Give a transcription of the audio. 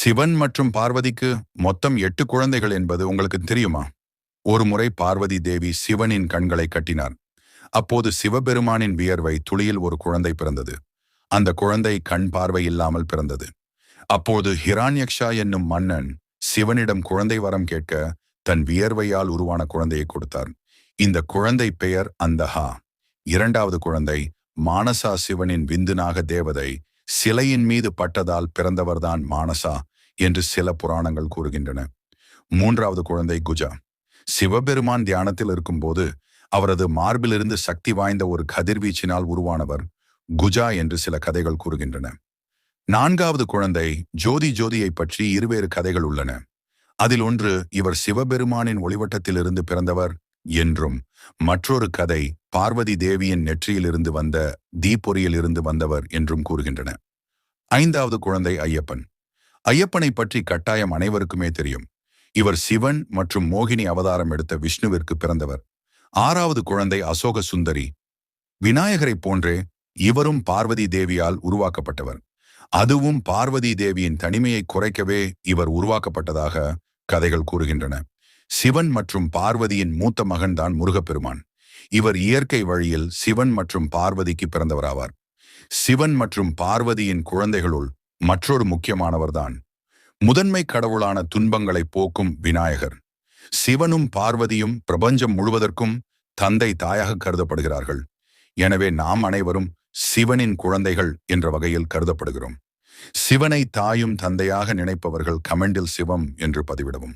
சிவன் மற்றும் பார்வதிக்கு மொத்தம் எட்டு குழந்தைகள் என்பது உங்களுக்கு தெரியுமா? ஒரு முறை பார்வதி தேவி சிவனின் கண்களை கட்டினார். அப்போது சிவபெருமானின் வியர்வை துளியில் ஒரு குழந்தை பிறந்தது. அந்த குழந்தை கண் பார்வை இல்லாமல் பிறந்தது. அப்போது ஹிரான்யக்ஷா என்னும் மன்னன் சிவனிடம் குழந்தை வரம் கேட்க தன் வியர்வையால் உருவான குழந்தையை கொடுத்தார். இந்த குழந்தை பெயர் அந்தஹா. இரண்டாவது குழந்தை மானசா சிவனின் விந்துநாக தேவதை சிலையின் மீது பட்டதால் பிறந்தவர்தான் மானசா என்று சில புராணங்கள் கூறுகின்றன. மூன்றாவது குழந்தை குஜா. சிவபெருமான் தியானத்தில் இருக்கும்போது அவரது மார்பிலிருந்து சக்தி வாய்ந்த ஒரு கதிர்வீச்சினால் உருவானவர் குஜா என்று சில கதைகள் கூறுகின்றன. நான்காவது குழந்தை ஜோதி ஜோதியை பற்றி இருவேறு கதைகள் உள்ளன. அதில் ஒன்று இவர் சிவபெருமானின் ஒளிவட்டத்திலிருந்து பிறந்தவர் என்றும் மற்றொரு கதை பார்வதி தேவியின் நெற்றியிலிருந்து வந்த தீப்பொறியில் இருந்து வந்தவர் என்றும் கூறுகின்றன. ஐந்தாவது குழந்தை ஐயப்பன். ஐயப்பனை பற்றி கட்டாயம் அனைவருக்குமே தெரியும். இவர் சிவன் மற்றும் மோகினி அவதாரம் எடுத்த விஷ்ணுவிற்கு பிறந்தவர். ஆறாவது குழந்தை அசோக சுந்தரி விநாயகரை போன்றே இவரும் பார்வதி தேவியால் உருவாக்கப்பட்டவர். அதுவும் பார்வதி தேவியின் தனிமையை குறைக்கவே இவர் உருவாக்கப்பட்டதாக கதைகள் கூறுகின்றன. சிவன் மற்றும் பார்வதியின் மூத்த மகன்தான் முருகப்பெருமான். இவர் இயற்கை வழியில் சிவன் மற்றும் பார்வதிக்கு பிறந்தவராவார். சிவன் மற்றும் பார்வதியின் குழந்தைகளுள் மற்றொரு முக்கியமானவர்தான். முதன்மை கடவுளான துன்பங்களை போக்கும் விநாயகர். சிவனும் பார்வதியும் பிரபஞ்சம் முழுவதற்கும் தந்தை தாயாக கருதப்படுகிறார்கள். எனவே நாம் அனைவரும் சிவனின் குழந்தைகள் என்ற வகையில் கருதப்படுகிறோம். சிவனை தாயும் தந்தையாக நினைப்பவர்கள் கமெண்டில் சிவம் என்று பதிவிடவும்.